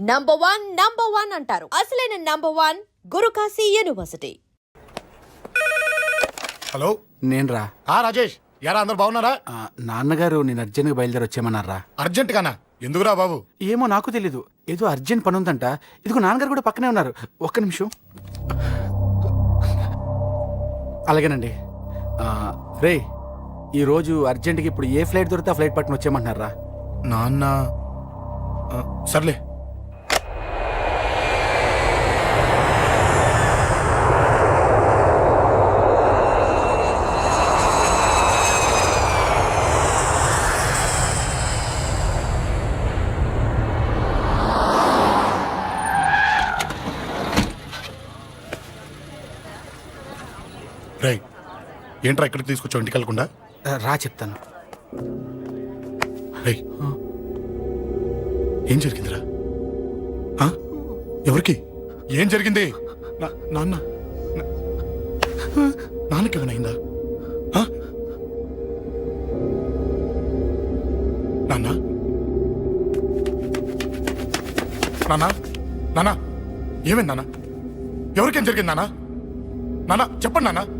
Number one number one అంటారు. అసలైన number one Gurukashi university hello. నేను రా ఆ రాజేష్ యారా అందరు బాగున్నారా? ఆ, నాన్నగారు నేను అర్జెంట్గా బయలుదేరి వచ్చేయమన్నారా? అర్జెంట్ గానా ఎందుకురా బాబు? ఏమో నాకు తెలీదు. ఏదో అర్జెంట్ పని ఉందంట ఇదిగో నాన్నగారు కూడా పక్కనే ఉన్నారు. ఒక్క నిమిషం. అలాగేనండి. ఆ, రే ఈరోజు అర్జెంట్కి ఇప్పుడు ఏ ఫ్లైట్ దొరికితే ఆ ఫ్లైట్ పట్టుకుని వచ్చేయమంటున్నారా? నాన్న. ఆ, సర్లే. ఏంట్రా ఇక్కడికి తీసుకొచ్చావు ఇంటికి వెళ్ళకుండా? రా చెప్తాను. ఏం జరిగిందిరా? ఆ? ఎవరికి? ఏం జరిగింది? నా- నాన్న. నా- నాన్నకి ఏమైనా అయిందా? ఆ? నాన్న. నాన్న. నాన్న. ఏమైంది నాన్న? ఎవరికేం జరిగింది నాన్న? నాన్న చెప్పండి నాన్న.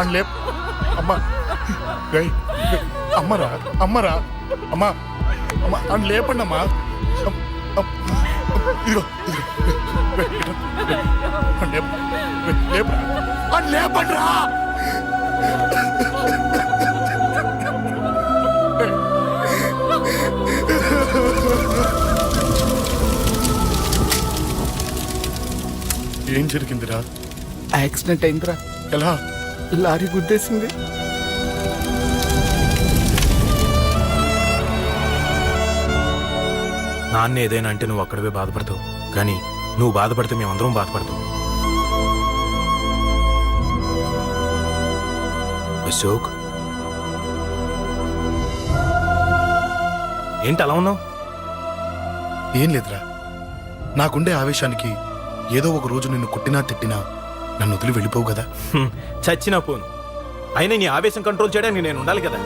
అని లేప్. అమ్మా. రేయ్ అమ్మరా అమ్మరా. అమ్మా అమ్మా అని లేపండి అమ్మా. అమ్- అమ్- ఇదిగో ఇదిగో. అని లేపండిరా. ఏం జరిగిందిరా? యాక్సిడెంట్ అయిందిరా. ఎలా? లారీ గుద్దేసింది. నాన్న ఏదైనా అంటే నువ్వు అక్కడవే బాధపడతావు. కానీ నువ్వు బాధపడితే మేమందరం బాధపడతాం. అశోక్? ఏంటి అలా ఉన్నావు? ఏం లేదురా. నాకుండే ఆవేశానికి ఏదో ఒక రోజు నిన్ను కొట్టినా తిట్టినా నన్ను వదిలి వెళ్ళిపోవు కదా? చచ్చినా పోను. అయినా నీ ఆవేశం కంట్రోల్ చేయడానికి నేను ఉండాలి కదా?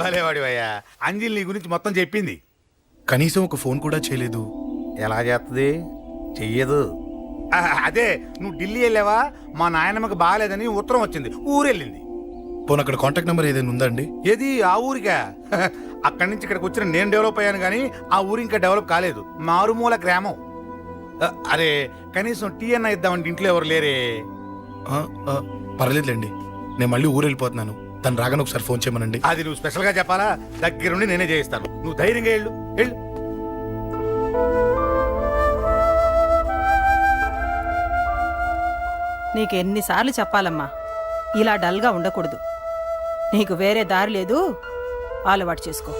భలేవాడివయ్యా అంజలి నీ గురించి మొత్తం చెప్పింది. కనీసం ఒక ఫోన్ కూడా చేయలేదు. ఎలా చేస్తుంది చెయ్యదు. అదే నువ్వు ఢిల్లీ వెళ్ళావా? మా నాయనమ్మకి బాగాలేదని ఉత్తరం వచ్చింది. ఊరెళ్ళింది. పోనీ అక్కడ కాంటాక్ట్ నెంబర్ ఏదైనా ఉందా అండి? ఏది? ఆ ఊరికా? అక్కడి నుంచి ఇక్కడికి వచ్చిన నేను డెవలప్ అయ్యాను కానీ ఆ ఊరు ఇంకా డెవలప్ కాలేదు. మారుమూల గ్రామం. అరే కనీసం టీ అన్న ఇద్దామంటే ఇంట్లో ఎవరు లేరే? ఆ, ఆ, పర్లేదులేండి నేను మళ్ళీ ఊరు వెళ్ళిపోతున్నాను. తను రాగానే ఒకసారి ఫోన్ చేయమనండి. అది నువ్వు స్పెషల్గా చెప్పాలా? దగ్గరుండి నేనే చేయిస్తాను. నువ్వు ధైర్యంగా వెళ్ళు. వెళ్ళు. నీకు ఎన్నిసార్లు చెప్పాలమ్మా? ఇలా డల్గా ఉండకూడదు. నీకు వేరే దారి లేదు. అలవాటు చేసుకో.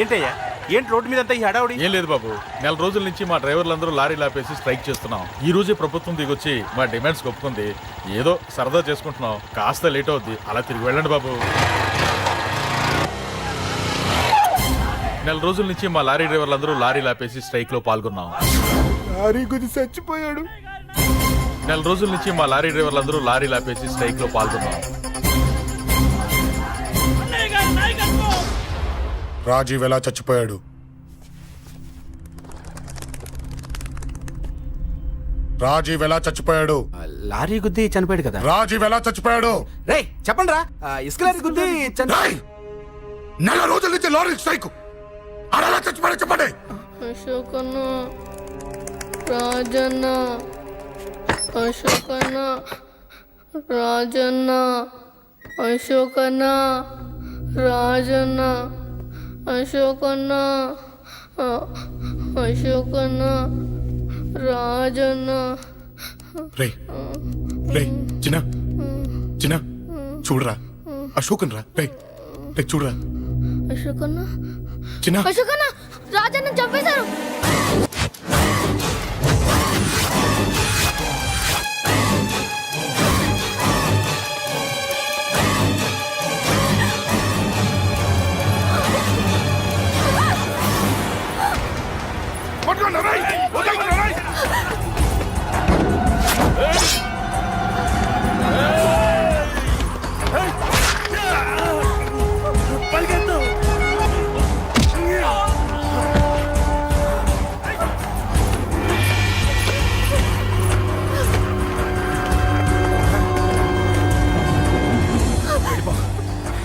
ఏంటయ్యా? ఏంటి రోడ్డు మీద అంతా ఈ హడావుడి? ఏం లేదు బాబు. నెల రోజుల నుంచి మా డ్రైవర్లందరూ లారీలు ఆపేసి స్ట్రైక్ చేస్తున్నాం. ఈ రోజే ప్రభుత్వం దిగొచ్చి మా డిమాండ్స్ ఒప్పుకుంది. ఏదో సరదా చేసుకుంటున్నాం. కాస్త లేట్ అవుద్ది. అలా తిరిగి వెళ్ళండి బాబు. నెల రోజుల నుంచి మా లారీ డ్రైవర్లందరూ లారీలు ఆపేసి స్ట్రైక్లో పాల్గొన్నాం. లారీ గుద్ది చచ్చిపోయాడు. నెల రోజుల నుంచి మా లారీ డ్రైవర్లందరూ లారీలు ఆపేసి స్ట్రైక్లో పాల్గొన్నాం. రాజీవ్ ఎలా చచ్చిపోయాడు? రాజీవ్ ఎలా చచ్చిపోయాడు? లారీ గుద్ది చనిపోయాడు కదా. రాజీవ్ ఎలా చచ్చిపోయాడు? రే చెప్పండి రా ఇసుక లారీ గుద్ది చని- రేయ్! నెల రోజుల నుంచి లారీ స్ట్రైక్. అలా ఎలా చచ్చిపోయాడు చెప్పండి. అశోకన్న రాజన్న అశోకన్న రాజన్న అశోకన్న రాజన్న అశోకన్న అశోకన్న రాజన్న. రే రే చిన్న చిన్న చూడరా అశోకన్ రా రే రే చూడరా. అశోకన్న చిన్న అశోకన్న రాజన్న చంపేశారు పట్టుకోండి, రేయ్!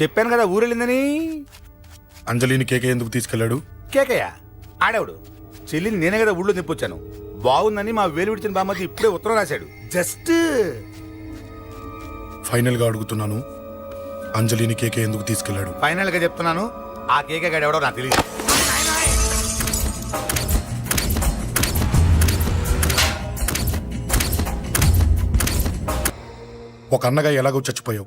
చెప్పాను కదా ఊరెళ్ళిందని. అంజలిని కేకే ఎందుకు తీసుకెళ్ళాడు? కేకయ్య ఆడేవాడు? చెల్లిని నేనే కదా ఊళ్ళో నింపొచ్చాను. బాగుందని మా వేలు విడిచిన బామ్మకి ఇప్పుడే ఉత్తరం రాశాడు. జస్ట్ ఫైనల్గా అడుగుతున్నాను అంజలిని కేకే ఎందుకు తీసుకెళ్ళాడు? ఫైనల్గా చెప్తున్నాను ఆ కేకే గాడు ఎవడో నాకు తెలియదు ఒక అన్నగా ఎలాగో చచ్చిపోయావు.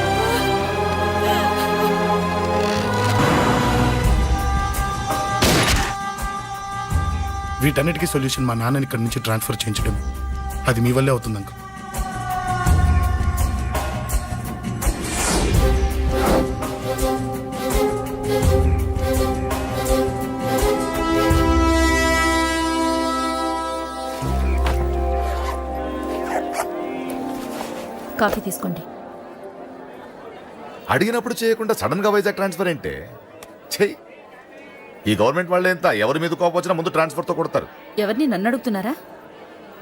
వీటన్నిటికీ సొల్యూషన్ మా నాన్నని ఇక్కడి నుంచి ట్రాన్స్ఫర్ చేయించడం అది మీ వల్లే అవుతుంది అంకుల్. కాఫీ తీసుకోండి. అడిగినప్పుడు చేయకుండా సడన్గా వైజాగ్ ట్రాన్స్ఫర్ ఏంటే? చెయ్యి. ఈ గవర్నమెంట్ వాళ్ళే ఎంత? ఎవరి మీద కోపం వచ్చినా ముందు ట్రాన్స్ఫర్తో కొడతారు. ఎవరిని? నన్ను అడుగుతున్నారా?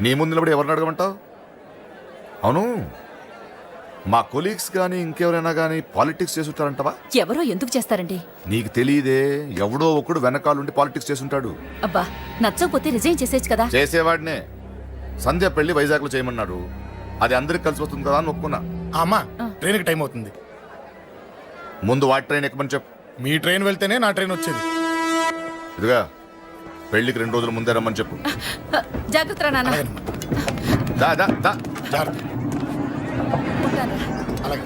నీ ముందు నిలబడి ఎవరిని అడగమంటావు? అవును. మా కొలీగ్స్ కానీ ఇంకెవరైనా కానీ పాలిటిక్స్ చేస్తుంటారంటవా ఎవరో ఎందుకు చేస్తారండి? నీకు తెలియదే ఎవడో ఒకడు వెనకాలండి పాలిటిక్స్ చేస్తుంటాడు అబ్బా నచ్చకపోతే రిజైన్ చేసేయచ్చు కదా? చేసేవాడినే. సంధ్య పెళ్ళి వైజాగ్లో చేయమన్నాడు. అది అందరికి కలిసి వస్తుంది కదా అని ఒప్పుకున్నా. అమ్మా ట్రైన్కి టైం అవుతుంది. ముందు వాటి ట్రైన్ ఎక్కమని చెప్పు. మీ ట్రైన్ వెళ్తేనే నా ట్రైన్ వచ్చేది. ఇదిగా పెళ్ళికి రెండు రోజుల ముందే రమ్మని చెప్పు. జాగ్రత్త నాన్న. దా దా దా. జాగ్రత్త అలాగే.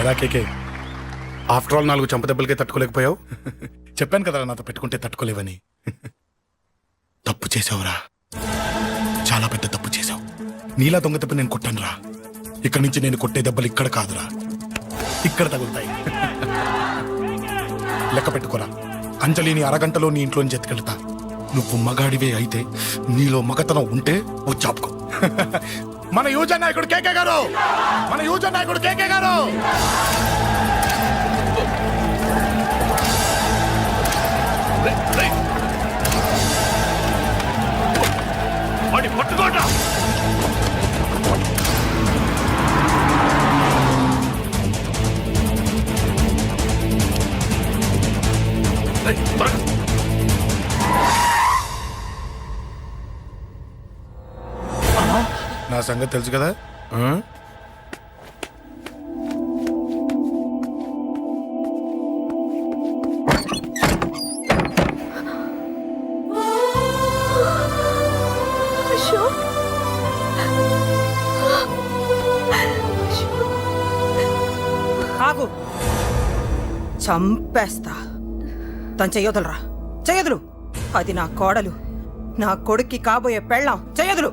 ఎలా కేకే ఆఫ్టర్ ఆల్ నాలుగు చంపదెబ్బలకే తట్టుకోలేకపోయావు? చెప్పాను కదా నాతో పెట్టుకుంటే తట్టుకోలేవని. తప్పు చేసావురా చాలా పెద్ద తప్పు చేసావు నీలా దొంగ తప్పు నేను కొట్టానురా. ఇక్కడి నుంచి నేను కొట్టే దెబ్బలు ఇక్కడ కాదురా. ఇక్కడ తగులుతాయి. లెక్క పెట్టుకోరా. అంజలిని అరగంటలో నీ ఇంట్లోంచి ఎత్తుకెళ్తా. నువ్వు మగాడివే అయితే నీలో మగతనం ఉంటే ఓ చాపుకో మన యువజన నాయకుడు కేకే గారు! మన యువజన నాయకుడు కేకే గారు! పట్టుకోట నా సంగతి తెలుసు కదా? ఆగు. చంపేస్తా. తను చెయ్యొదలరా చెయ్యదులు అది నా కోడలు. నా కొడుక్కి కాబోయే పెళ్ళాం. చెయ్యదులు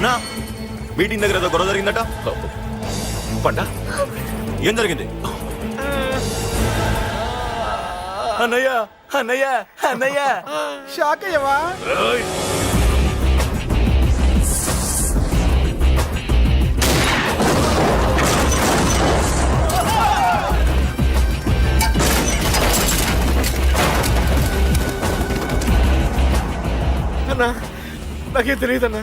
అన్నా మీటింగ్ దగ్గర ఏదో గొడవ జరిగిందట? పండా ఏం జరిగింది? అన్నయ్య అన్నయ్య అన్నయ్య. షాక్ అయ్యవా! అన్నా నాకేం తెలియదన్నా.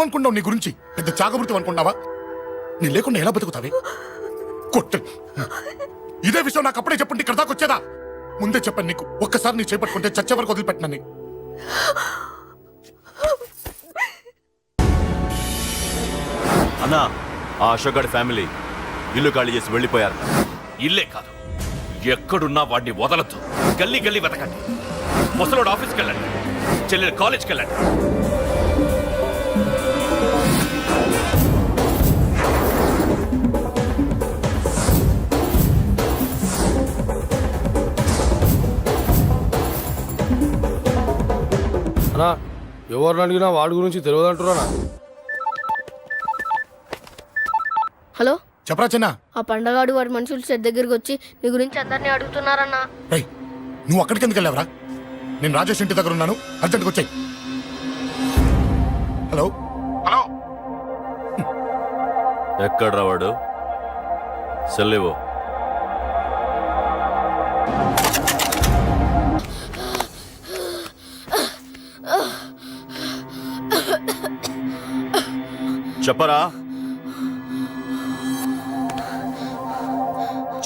ఏమనుకున్నావు నీ గురించి? పెద్ద చాగబృతం అనుకున్నావా? నీ లేకుండా ఎలా బతుకుతావే? కొట్టు. ఇదే విషయం నాకు అప్పుడే చెప్పండి ఇక్కడ దాకా వచ్చేదా? ముందే చెప్పాను నీకు. ఒక్కసారి నీ చేపట్టుకుంటే చచ్చే వరకు వదిలిపెట్టినని అన్నా ఆ అశోక్ గారి ఫ్యామిలీ ఇల్లు ఖాళీ చేసి వెళ్ళిపోయారు. ఇల్లే కాదు. ఎక్కడున్నా వాడిని వదలద్దు. గల్లీ గల్లీ వెతకండి. ముసలోడు ఆఫీస్కి వెళ్ళండి. చెల్లెలు కాలేజ్కి వెళ్ళండి. అన్నా ఎవరిని అడిగినా వాడి గురించి తెలియదు అంటున్నా హలో? చెప్పరా చిన్న. ఆ పండగాడు వాడి మనుషులు సెట్ దగ్గరికి వచ్చి నీ గురించి అందరినీ అడుగుతున్నారన్నా. రేయ్ నువ్వు అక్కడికి ఎందుకు వెళ్ళావరా? నేను రాజేష్ ఇంటి దగ్గర ఉన్నాను. అర్జెంట్గా వచ్చాయి. హలో? హలో? ఎక్కడ్రా వాడు? సెల్లివో చెప్పరా?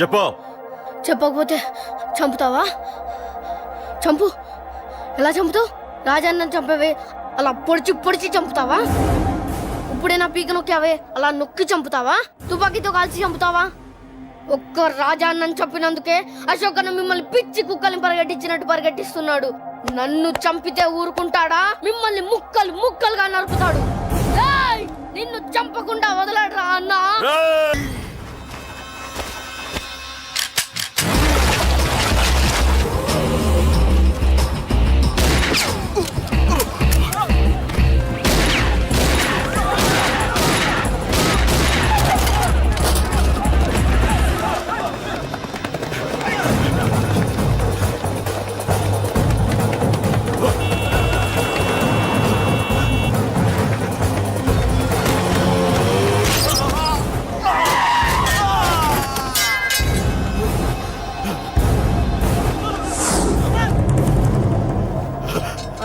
చెప్పు. చెప్పకపోతే చంపుతావా? చంపు. ఎలా చంపుతావు? రాజాన్న చంపవే అలా పొడిచి పొడిచి చంపుతావా? ఇప్పుడే నా పీక నొక్కావే అలా నొక్కి చంపుతావా? తుపాకీతో కాల్చి చంపుతావా? ఒక్క రాజాన్నని చంపినందుకే అశోకను మిమ్మల్ని పిచ్చి కుక్కల్ని పరిగెట్టించినట్టు పరిగెట్టిస్తున్నాడు. నన్ను చంపితే ఊరుకుంటాడా? మిమ్మల్ని ముక్కలు ముక్కలుగా నరుకుతాడు. నిన్ను చంపకుండా వదలడరా అన్నా?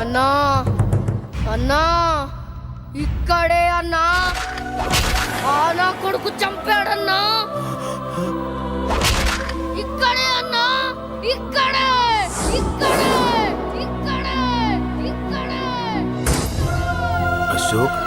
అన్నా అన్నా ఇక్కడే అన్నా. ఆ నా కొడుకు చంపాడన్నా. ఇక్కడే అన్నా ఇక్కడే ఇక్కడే ఇక్కడే ఇక్కడే. అశోక్